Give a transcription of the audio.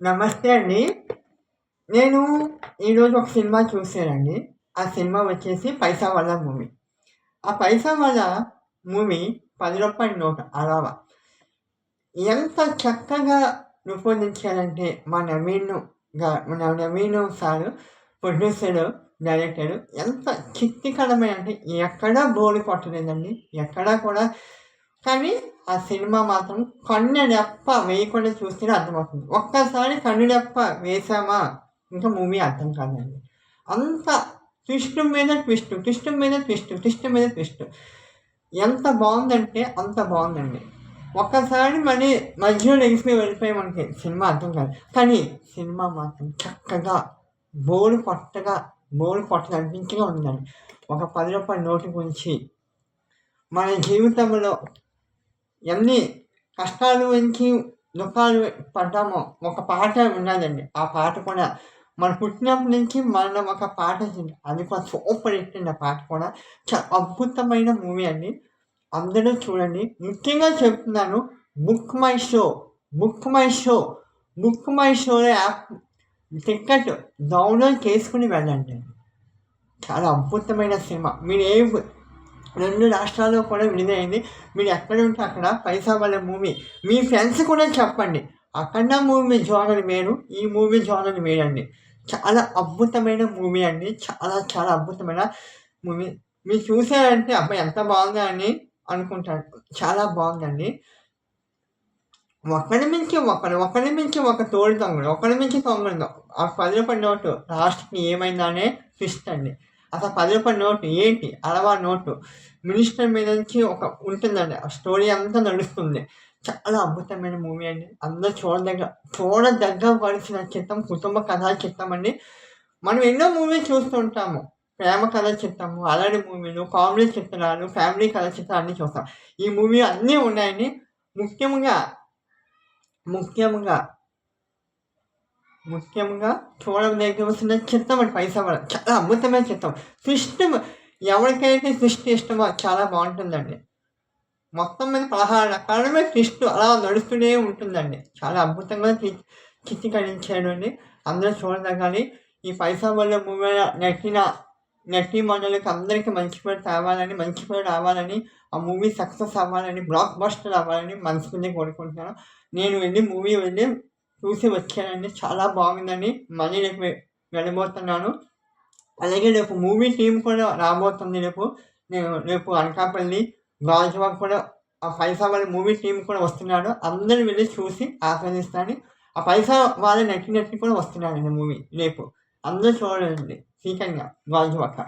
నమస్తే అండి. నేను ఈరోజు ఒక సినిమా చూశానండి ఆ సినిమా వచ్చేసి 'పైసావాలా' మూవీ. ఆ 'పైసావాలా' మూవీ పది రూపాయల నోట్ అలాగా. ఎంత చక్కగా రూపొందించారంటే మా నవీన్గా మన నవీను సారు ప్రొడ్యూసరు, డైరెక్టర్ ఎంత చిత్తికరమైన అంటే ఎక్కడా బోర్డు కొట్టలేదండి. ఎక్కడా కూడా కానీ ఆ సినిమా మాత్రం కన్నురెప్ప వేయకుండా చూస్తేనే అర్థమవుతుంది. ఒక్కసారి కన్నురెప్ప వేసామా ఇంకా మూవీ అర్థం కాదండి. అంత ట్విస్ట్ మీద ట్విస్ట్, ట్విస్ట్ మీద ట్విస్ట్, ట్విస్ట్ మీద ట్విస్ట్. ఎంత బాగుందంటే అంత బాగుందండి ఒక్కసారి మళ్ళీ మధ్యలో లెగిసిపోయి మనకి సినిమా అర్థం కాదు. కానీ సినిమా మాత్రం చక్కగా బోర్డు కొట్టగా పట్టలు అనిపించగా ఉందండి. ఒక పది రూపాయల నోటు గురించి మన జీవితంలో ఎన్ని కష్టాలు నుంచి దుఃఖాలు పడ్డామో ఒక పాట ఉన్నదండి. ఆ పాట కూడా మనం పుట్టినప్పటి నుంచి మన ఒక పాట ఉంది. అది కూడా సూపర్ హిట్ అండి ఆ పాట కూడా. చాలా అద్భుతమైన మూవీ అండి. అందరూ చూడండి. ముఖ్యంగా చెప్తున్నాను book my show, book my show, book my show app ticket download చేసుకుని వెళ్ళండి. చాలా అద్భుతమైన సినిమా. మీరు ఏ రెండు రాష్ట్రాల్లో కూడా విడుదలైంది. మీరు ఎక్కడ ఉంటే అక్కడ పైసాబాల మూవీ మీ ఫ్రెండ్స్ కూడా చెప్పండి. 'అఖండ' మూవీ జోనర్ వేరు. ఈ మూవీ జోనర్ వేరండి. చాలా అద్భుతమైన మూవీ అండి. చాలా చాలా అద్భుతమైన మూవీ. మీరు చూసారంటే అబ్బాయి ఎంత బాగుందా అని అనుకుంటారు. చాలా బాగుందండి ఒకరి మించి ఒకరు ఒకరి మించి ఒక తోడు దొంగలు, ఒకరి మించి దొంగలు. ఆ రూ. 10 నోటు లాస్ట్‌కి ఏమైందనే ట్విస్ట్ అండి. అసలు పది రూపాయల నోటు ఏంటి? అరవా నోటు. మినిస్టర్ మీద నుంచి ఒక ఉంటుందండి. ఆ స్టోరీ అంతా నడుస్తుంది. చాలా అద్భుతమైన మూవీ అండి. అందరూ చూడదగ్గ చూడదగ్గ పరిచిన చిత్రం కుటుంబ కథా చిత్రం అండి. మనం ఎన్నో మూవీస్ చూస్తూ ఉంటాము. ప్రేమ కథ చిత్రము, అల్లరి మూవీలు, కామెడీ చిత్రాలు, ఫ్యామిలీ కథ చిత్రాలు అన్నీ చూస్తాం. ఈ మూవీ అన్నీ ఉన్నాయని ముఖ్యంగా ముఖ్యంగా ముఖ్యంగా చూడదగ్గవలసిన చిత్రం అండి 'పైసావాలా' చాలా అద్భుతమైన చిత్రం. ట్విస్ట్ ఎవరికైతే సృష్టి ఇష్టమో చాలా బాగుంటుందండి మొత్తం మీద పదహారు రకాలమే సృష్టి అలా నడుస్తూనే ఉంటుందండి. చాలా అద్భుతంగా చిత్రీకరించాడు అండి అందరూ చూడదగాలి. ఈ 'పైసావాలా' మూవీ నటిన నటీమణులకి అందరికీ మంచి పేరు తేవాలని, మంచి పేరు రావాలని, ఆ మూవీ సక్సెస్ అవ్వాలని, బ్లాక్ బస్టర్ అవ్వాలని మనస్ఫూర్తిగా కోరుకుంటున్నాను. నేను వెళ్ళి మూవీ వెళ్ళి చూసి వచ్చానండి. చాలా బాగుందని మళ్ళీ రేపు వెళ్ళబోతున్నాను. అలాగే రేపు మూవీ టీం కూడా రాబోతుంది రేపు. నేను రేపు అనకాపల్లి, గాజువాక కూడా ఆ పైసా వాళ్ళ మూవీ టీం కూడా వస్తున్నాడు అందరూ వెళ్ళి చూసి ఆస్వాదిస్తాను ఆ పైసా 'పైసావాలా' నటీనటులు కూడా వస్తున్నారండి మూవీ రేపు. అందరూ చూడండి. సీకంగా గాజువాక.